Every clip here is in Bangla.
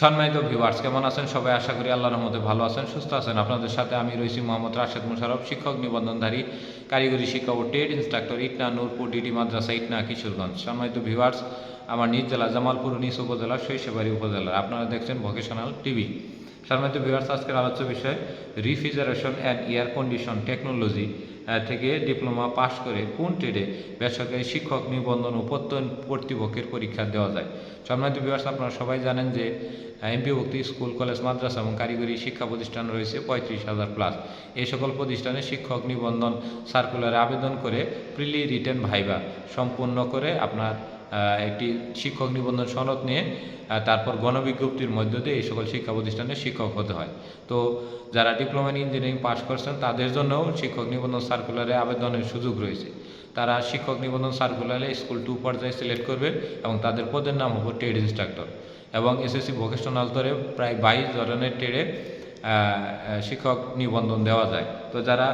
সম্মানিত ভিউয়ার্স কেমন আছেন সবাই? আশা করি আল্লাহর রহমতে ভালো আছেন, সুস্থ আছেন। আপনাদের সাথে আমি রয়েছি মোহাম্মদ রাশেদ মুশারফ শিক্ষক, নিবন্ধনধারী, কারিগরি শিক্ষা ও trade instructor Itna Nurpur DD মাদ্রাসা, ইটনা কিশোরগঞ্জ। সম্মানিত ভিউয়ার্স আমার নিজ জেলা জামালপুর, নিজ উপজেলা শৈশবাড়ি উপজেলা আপনারা দেখছেন ভোকেশনাল টিভি সম্মানিত ভিউয়ার্স আজকের আলোচ্য বিষয় refrigeration and air condition technology থেকে ডিপ্লোমা পাশ করে কোন ট্রেডে বেসরকারি শিক্ষক নিবন্ধন ও প্রত্যয়ন কর্তৃপক্ষের পরীক্ষা দেওয়া যায়। সম্মানিত ভিউয়ার্স আপনারা সবাই জানেন যে এমপিভুক্তি স্কুল কলেজ মাদ্রাসা এবং কারিগরি শিক্ষা প্রতিষ্ঠান রয়েছে পঁয়ত্রিশ হাজার প্লাস এই সকল প্রতিষ্ঠানে শিক্ষক নিবন্ধন সার্কুলারে আবেদন করে প্রিলি রিটেন ভাইবা সম্পূর্ণ করে আপনার একটি শিক্ষক নিবন্ধন সনদ নিয়ে তারপর গণবিজ্ঞপ্তির মধ্য দিয়ে এই সকল শিক্ষা প্রতিষ্ঠানে শিক্ষক হতে হয়। তো যারা ডিপ্লোমা ইন ইঞ্জিনিয়ারিং পাশ করছেন, তাদের জন্যও শিক্ষক নিবন্ধন সার্কুলারে আবেদনের সুযোগ রয়েছে। তারা শিক্ষক নিবন্ধন সার্কুলারে স্কুল টু পর্যায়ে সিলেক্ট করবে এবং তাদের পদের নাম হবে ট্রেড ইনস্ট্রাক্টর এবং এসএসসি ভোকেশনাল স্তরে প্রায় বাইশ ধরনের ট্রেডে শিক্ষক নিবন্ধন দেওয়া যায়। তো যারা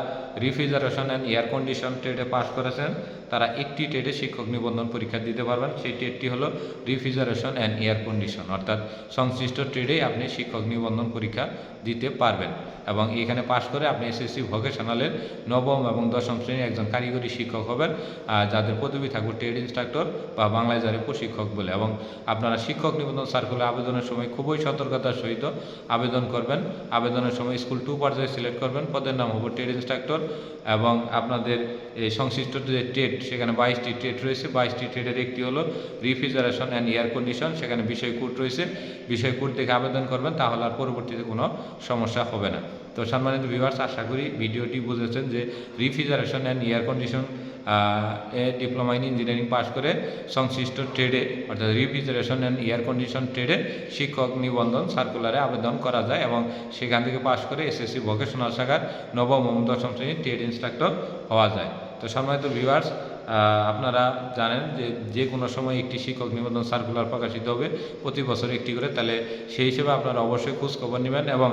রিফ্রিজারেশন অ্যান্ড এয়ার কন্ডিশন ট্রেডে পাশ করেছেন তারা একটি ট্রেডে শিক্ষক নিবন্ধন পরীক্ষা দিতে পারবেন। সেই ট্রেডটি হলো রিফ্রিজারেশন অ্যান্ড এয়ার কন্ডিশন অর্থাৎ সংশ্লিষ্ট ট্রেডেই আপনি শিক্ষক নিবন্ধন পরীক্ষা দিতে পারবেন এবং এখানে পাশ করে আপনি এসএসসি ভোকেশনালের নবম এবং দশম শ্রেণির একজন কারিগরি শিক্ষক হবেন যাদের পদবি থাকবে ট্রেড ইনস্ট্রাক্টর বা বাংলায় যারে প্রশিক্ষক বলে এবং আপনারা শিক্ষক নিবন্ধন সার্কুলার আবেদনের সময় খুবই সতর্কতার সহিত আবেদন করবেন। আবেদনের সময় স্কুল টু পর্যায়ে সিলেক্ট করবেন। পদের নাম হবে ট্রেড ইনস্ট্রাক্টর এবং আপনাদের এই সংশ্লিষ্ট যে ট্রেড সেখানে বাইশটি ট্রেড রয়েছে। বাইশটি ট্রেডের একটি হলো রিফ্রিজারেশন অ্যান্ড এয়ার কন্ডিশন সেখানে বিষয় কোড রয়েছে। বিষয় কোড দেখে আবেদন করবেন, তাহলে আর পরবর্তীতে কোনো সমস্যা হবে না। তো সম্মানিত ভিউয়ার্স আশা করি ভিডিওটি বুঝেছেন যে refrigeration and air condition diploma in engineering pass করে সংশ্লিষ্ট ট্রেডে অর্থাৎ রিফ্রিজারেশন অ্যান্ড এয়ার কন্ডিশন ট্রেডে শিক্ষক নিবন্ধন সার্কুলারে আবেদন করা যায় এবং সেখান থেকে পাশ করে এসএসসি ভোকেশনাল শাখার নবম দশম শ্রেণির ট্রেড ইনস্ট্রাক্টর হওয়া যায়। তো সম্মানিত ভিউয়ার্স আপনারা জানেন যে যে কোনো সময় একটি শিক্ষক নিবন্ধন সার্কুলার প্রকাশিত হবে প্রতি বছর একটি করে, তাহলে সেই হিসেবে আপনারা অবশ্যই খোঁজখবর নেবেন এবং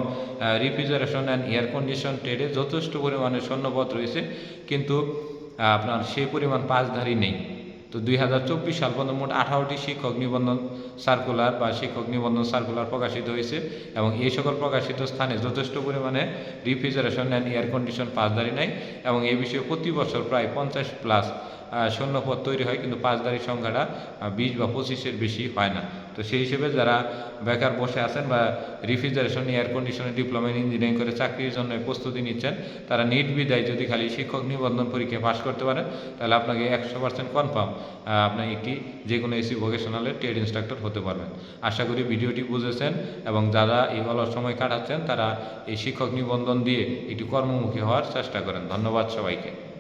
রিফ্রিজারেশন অ্যান্ড এয়ার কন্ডিশন ট্রেডে যথেষ্ট পরিমাণে সৈন্যপথ রয়েছে, কিন্তু আপনার সেই পরিমাণ পাঁচধারী নেই। তো দুই হাজার চব্বিশ সাল পর্যন্ত মোট আঠারোটি শিক্ষক নিবন্ধন সার্কুলার বা শিক্ষক নিবন্ধন সার্কুলার প্রকাশিত হয়েছে এবং এই সকল প্রকাশিত স্থানে যথেষ্ট পরিমাণে রিফ্রিজারেশন অ্যান্ড এয়ার কন্ডিশন পাঁচধারী নাই এবং এই বিষয়ে প্রতি বছর প্রায় পঞ্চাশ প্লাস শূন্যপদ তৈরি হয়, কিন্তু পাঁচধারীর সংখ্যাটা বিশ বা পঁচিশের বেশি হয় না। তো সেই হিসেবে যারা বেকার বসে আছেন বা রিফ্রিজারেশন এয়ার কন্ডিশনে ডিপ্লোমা ইন ইঞ্জিনিয়ারিং করে চাকরির জন্য প্রস্তুতি নিচ্ছেন, তারা নিট বিদায় যদি খালি শিক্ষক নিবন্ধন পরীক্ষায় পাশ করতে পারেন, তাহলে আপনাকে একশো পার্সেন্ট কনফার্ম আপনি একটি যে কোনো এসি ভোকেশনালের ট্রেড ইনস্ট্রাক্টর হতে পারবেন। আশা করি ভিডিওটি বুঝেছেন এবং যারা এই অলস সময় কাটাচ্ছেন, তারা এই শিক্ষক নিবন্ধন দিয়ে একটি কর্মমুখী হওয়ার চেষ্টা করেন। ধন্যবাদ সবাইকে।